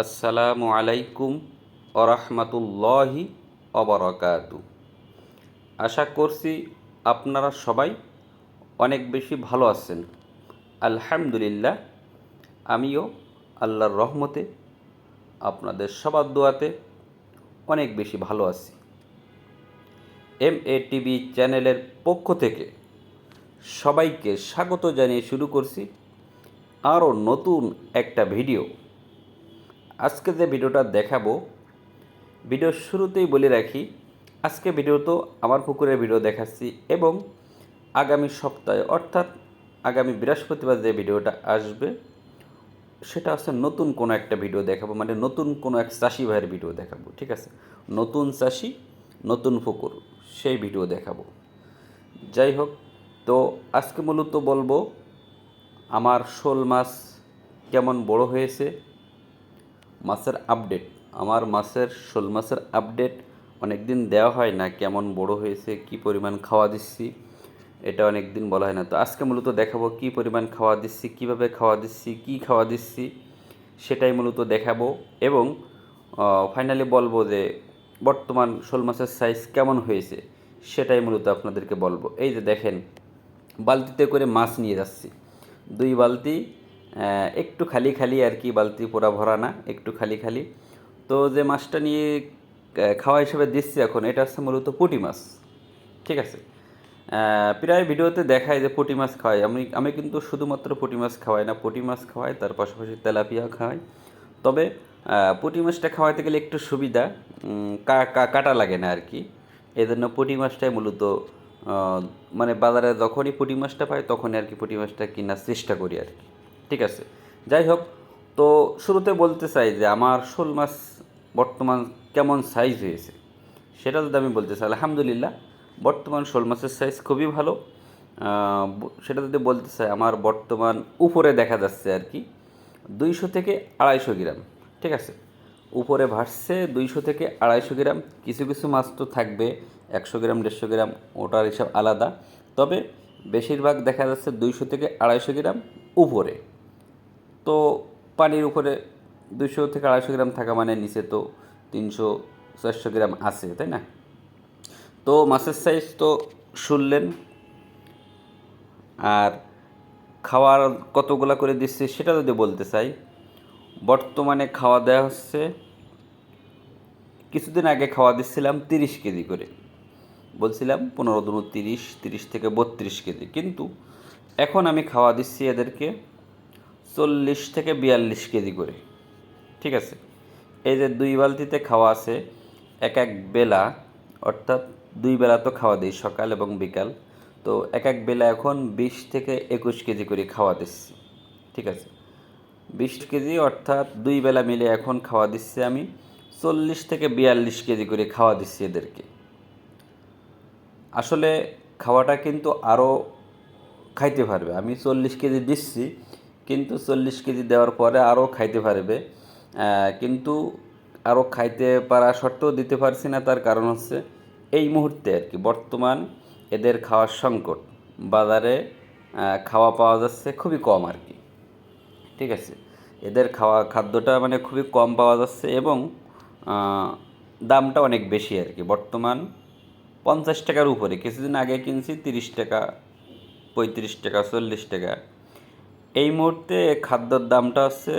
আসসালামু আলাইকুম ওরহমতুল্লাহি অবরকাতু আশা করছি আপনারা সবাই অনেক বেশি ভালো আছেন। আলহামদুলিল্লাহ, আমিও আল্লাহর রহমতে আপনাদের সবার দোয়াতে অনেক বেশি ভালো আছি। এম এ টিভি চ্যানেলের পক্ষ থেকে সবাইকে স্বাগত জানিয়ে শুরু করছি আরও নতুন একটা ভিডিও। আজকে যে ভিডিওটা দেখাবো ভিডিওর শুরুতেই বলে রাখি, আজকে ভিডিও তো আমার পুকুরের ভিডিও দেখাচ্ছি এবং আগামী সপ্তাহে, অর্থাৎ আগামী বৃহস্পতিবার যে ভিডিওটা আসবে, সেটা হচ্ছে নতুন কোনো একটা ভিডিও দেখাবো মানে নতুন কোনো এক চাষি ভাইয়ের ভিডিও দেখাবো, ঠিক আছে? নতুন চাষি, নতুন পুকুর সেই ভিডিও দেখাবো। যাই হোক, তো আজকে মূলত বলব, আমার শোল মাছ কেমন বড় হয়েছে মাছের আপডেট। আমার মাছের শোল মাছের আপডেট অনেক দিন দেওয়া হয় না, কেমন বড় হয়েছে, কি পরিমাণ খাওয়া দিচ্ছি, এটা অনেক দিন বলা হয় না। তো আজকে মূলত দেখাবো কি পরিমাণ খাওয়া দিচ্ছি, কীভাবে খাওয়া দিচ্ছি, কি খাওয়া দিচ্ছি, সেটাই মূলত দেখাবো এবং ফাইনালি বলব যে বর্তমান শোল মাছের সাইজ কেমন হয়েছে, সেটাই মূলত আপনাদেরকে বলব। এই যে দেখেন, বালতিতে করে মাছ নিয়ে যাচ্ছি। দুই বালতি একটু খালি খালি আর কি, বালতি পুরা ভরা না, একটু খালি খালি। তো যে মাছটা নিয়ে খাওয়া হিসেবে দিচ্ছি এখন, এটা হচ্ছে মূলত পুঁটি মাছ, ঠিক আছে? প্রায় ভিডিওতে দেখায় যে পুঁটি মাছ খাওয়াই আমি আমি কিন্তু শুধুমাত্র পুঁটি মাছ খাওয়াই না, পুঁটি মাছ খাওয়াই, তার পাশাপাশি তেলাপিয়া খাওয়াই। তবে পুঁটি মাছটা খাওয়াতে গেলে একটু সুবিধা কাটা লাগে না আর কি। এই জন্য পুঁটি মাছটাই মূলত মানে বাজারে যখনই পুঁটি মাছটা পাই, তখনই আর কি পুঁটি মাছটা কেনার চেষ্টা করি আর কি। ঠিক আছে। যাই হোক, তো শুরুতে বলতে চাই যে আমার শোল মাছ বর্তমান কেমন সাইজ হয়েছে? সেটা যদি আমি বলতে চাই, আলহামদুলিল্লাহ, বর্তমান শোল মাছের সাইজ খুবই ভালো। সেটা যদি বলতে চাই, আমার বর্তমান উপরে দেখা যাচ্ছে আর কি, দুইশো থেকে আড়াইশো গ্রাম, ঠিক আছে? উপরে ভাসছে দুইশো থেকে আড়াইশো গ্রাম, কিছু কিছু মাছ তো থাকবে, একশো গ্রাম, দেড়শো গ্রাম, ওটার হিসাব আলাদা। তবে বেশিরভাগ দেখা যাচ্ছে দুইশো থেকে আড়াইশো গ্রাম উপরে। তো পানির উপরে দুশো থেকে আড়াইশো গ্রাম থাকা মানে নিচে তো তিনশো, চারশো গ্রাম আছে, তাই না? তো মাছের সাইজ তো শুনলেন। আর খাওয়ার কতগুলা করে দিচ্ছে সেটা যদি বলতে চাই, বর্তমানে খাওয়া দেওয়া হচ্ছে, কিছুদিন আগে খাওয়া দিচ্ছিলাম তিরিশ কেজি করে। বলছিলাম পনেরো দুনো তিরিশ তিরিশ থেকে বত্রিশ কেজি। কিন্তু এখন আমি খাওয়া দিচ্ছি এদেরকে চল্লিশ থেকে বিয়াল্লিশ কেজি করে। ঠিক আছে? এই যে দুই বালতিতে খাওয়া আছে, এক এক বেলা, অর্থাৎ দুই বেলা তো খাওয়া দিই সকাল এবং বিকাল, তো এক এক বেলা এখন বিশ থেকে একুশ কেজি করে খাওয়া দিচ্ছি। ঠিক আছে? বিশ কেজি, অর্থাৎ দুই বেলা মিলে এখন খাওয়া দিচ্ছি আমি, চল্লিশ থেকে বিয়াল্লিশ কেজি করে খাওয়া দিচ্ছি এদেরকে। আসলে খাওয়াটা কিন্তু আরও খাইতে পারবে। আমি চল্লিশ কেজি দিচ্ছি কিন্তু চল্লিশ কেজি দেওয়ার পরে আরও খাইতে পারবে। কিন্তু আরও খাইতে পারা সত্ত্বেও দিতে পারছি না, তার কারণ হচ্ছে এই মুহূর্তে আর কি বর্তমান এদের খাওয়ার সংকট। বাজারে খাওয়া পাওয়া যাচ্ছে খুবই কম আর কি। ঠিক আছে? এদের খাওয়া খাদ্যটা মানে খুবই কম পাওয়া যাচ্ছে এবং দামটা অনেক বেশি আর কি। বর্তমান পঞ্চাশ টাকার উপরে। কিছুদিন আগে কিনছি তিরিশ টাকা, পঁয়ত্রিশ টাকা, চল্লিশ টাকা। এই মুহূর্তে খাদ্যর দামটা হচ্ছে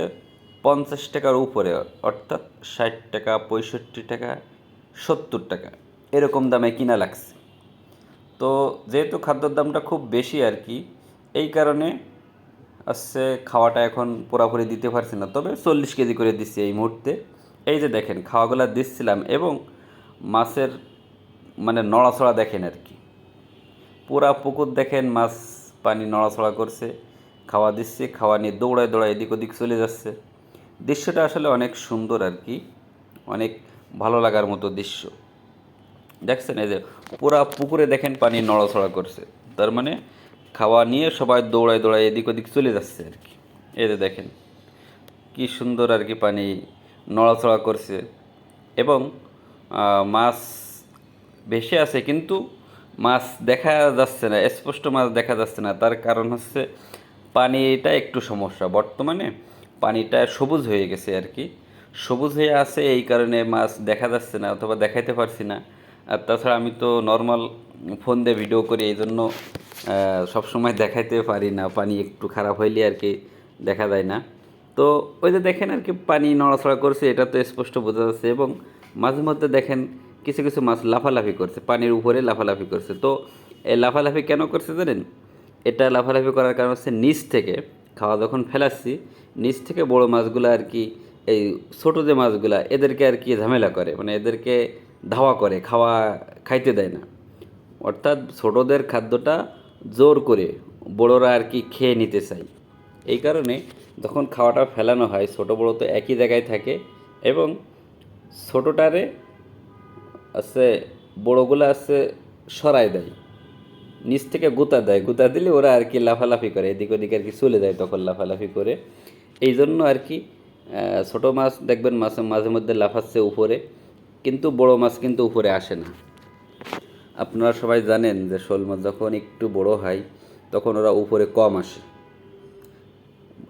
পঞ্চাশ টাকার উপরে, অর্থাৎ ষাট টাকা, পঁয়ষট্টি টাকা, সত্তর টাকা। এরকম দামে কিনা লাগছে। তো যেহেতু খাদ্যর দামটা খুব বেশি আর কি, এই কারণে আসছে খাওয়াটা এখন পুরোপুরি দিতে পারছি না। তবে চল্লিশ কেজি করে দিচ্ছি এই মুহূর্তে। এই যে দেখেন, খাওয়াগুলো দিচ্ছিলাম এবং মাছের মানে নড়াচড়া দেখেন আর কি। পুরা পুকুর দেখেন মাছ পানি নড়াচড়া করছে। খাওয়া দিচ্ছে, খাওয়া নিয়ে দৌড়ায় দৌড়ায় এদিক ওদিক চলে যাচ্ছে। দৃশ্যটা আসলে অনেক সুন্দর আর কি, অনেক ভালো লাগার মতো দৃশ্য। দেখছেন এই যে পুরা পুকুরে দেখেন পানি নড়াচড়া করছে, তার মানে খাওয়া নিয়ে সবাই দৌড়ায় দৌড়ায় এদিক ওদিক চলে যাচ্ছে আর কি। এই যে দেখেন কি সুন্দর আর কি পানি নড়াচড়া করছে এবং মাছ ভেসে আছে কিন্তু মাছ দেখা যাচ্ছে না, স্পষ্ট মাছ দেখা যাচ্ছে না, তার কারণ হচ্ছে পানিটা একটু সমস্যা। বর্তমানে পানিটা সবুজ হয়ে গেছে আর কি। সবুজ হয়ে আছে এই কারণে মাছ দেখা যাচ্ছে না অথবা দেখাইতে পারছি না। আর তাছাড়া আমি তো নর্মাল ফোন দিয়ে ভিডিও করি, এই জন্য সবসময় দেখাইতে পারি না। পানি একটু খারাপ হইলে আর কি দেখা যায় না। তো ওই যে দেখেন আর কি, পানি নড়াচড়া করছে, এটা তো স্পষ্ট বোঝা যাচ্ছে এবং মাঝে মধ্যে দেখেন কিছু কিছু মাছ লাফালাফি করছে, পানির উপরে লাফালাফি করছে। তো এই লাফালাফি কেন করছে জানেন? এটা লাফালাফি করার কারণ হচ্ছে নিচ থেকে খাওয়া যখন ফেলাচ্ছি, নিচ থেকে বড় মাছগুলো আর কি, এই ছোটো যে মাছগুলা, এদেরকে আর কি ঝামেলা করে মানে এদেরকে ধাওয়া করে, খাওয়া, খাইতে দেয় না। অর্থাৎ ছোটদের খাদ্যটা জোর করে বড়রা আর কি খেয়ে নিতে চায়। এই কারণে যখন খাওয়াটা ফেলানো হয়, ছোট বড় তো একই জায়গায় থাকে এবং ছোটোটারে আছে, বড়গুলো আছে সরাই দেয়। নিচ থেকে গুতা দেয়, গুতা দিলে ওরা আর কি লাফালাফি করে, এদিক ওদিক আর কি চলে যায় তখন লাফালাফি করে। এই জন্য আর কি ছোটো মাছ দেখবেন মাছ, মাঝে মধ্যে লাফাচ্ছে উপরে, কিন্তু বড় মাছ কিন্তু উপরে আসে না। আপনারা সবাই জানেন যে শোল মাছ যখন একটু বড় হয়, তখন ওরা উপরে কম আসে।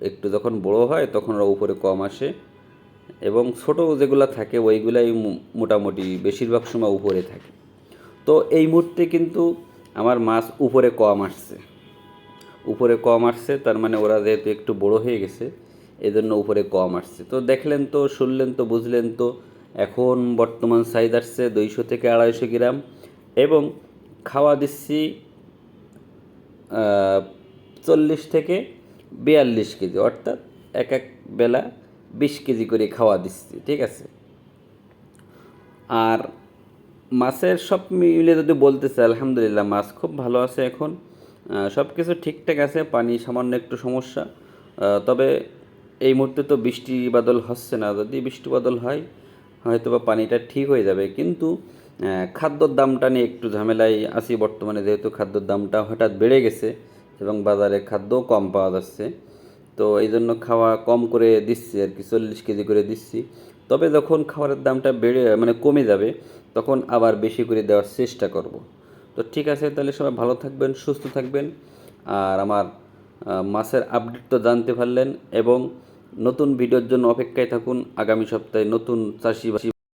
একটু যখন বড় হয়, তখন ওরা উপরে কম আসে এবং ছোট যেগুলো থাকে, ওইগুলাই মোটামুটি বেশিরভাগ সময় উপরে থাকে। তো এই মুহূর্তে কিন্তু আমার মাছ উপরে কম আসছে। উপরে কম আসছে, তার মানে ওরা যেহেতু একটু বড় হয়ে গেছে এই জন্য উপরে কম আসছে। তো দেখলেন তো, শুনলেন তো, বুঝলেন তো, এখন বর্তমান সাইজ আসছে দুইশো থেকে আড়াইশো গ্রাম এবং খাওয়া দিচ্ছি চল্লিশ থেকে বিয়াল্লিশ কেজি, অর্থাৎ এক এক বেলা বিশ কেজি করে খাওয়া দিচ্ছি, ঠিক আছে? আর মাছের সব মিলে যদি বলতে চাই আলহামদুলিল্লাহ মাছ খুব ভালো আছে এখন। সব কিছু ঠিকঠাক আছে, পানি সামান্য একটু সমস্যা। তবে এই মুহূর্তে তো বৃষ্টি বাদল হচ্ছে না। যদি বৃষ্টি বাদল হয় হয়তো বা পানিটা ঠিক হয়ে যাবে। কিন্তু খাদ্যর দামটা নিয়ে একটু ঝামেলায় আছি বর্তমানে, যেহেতু খাদ্যর দামটা হঠাৎ বেড়ে গেছে এবং বাজারে খাদ্যও কম পাওয়া যাচ্ছে। তো এই জন্য খাওয়া কম করে দিচ্ছি আর কি, চল্লিশ কেজি করে দিচ্ছি। তবে যখন খাবারের দামটা বেড়ে মানে কমে যাবে, তখন আবার বেশি করে দেওয়ার চেষ্টা করব। তো ঠিক আছে, তাহলে সবাই ভালো থাকবেন, সুস্থ থাকবেন। আর আমার মাছের আপডেট তো জানতে পারলেন এবং নতুন ভিডিওর জন্য অপেক্ষায় থাকুন। আগামী সপ্তাহে নতুন চাষি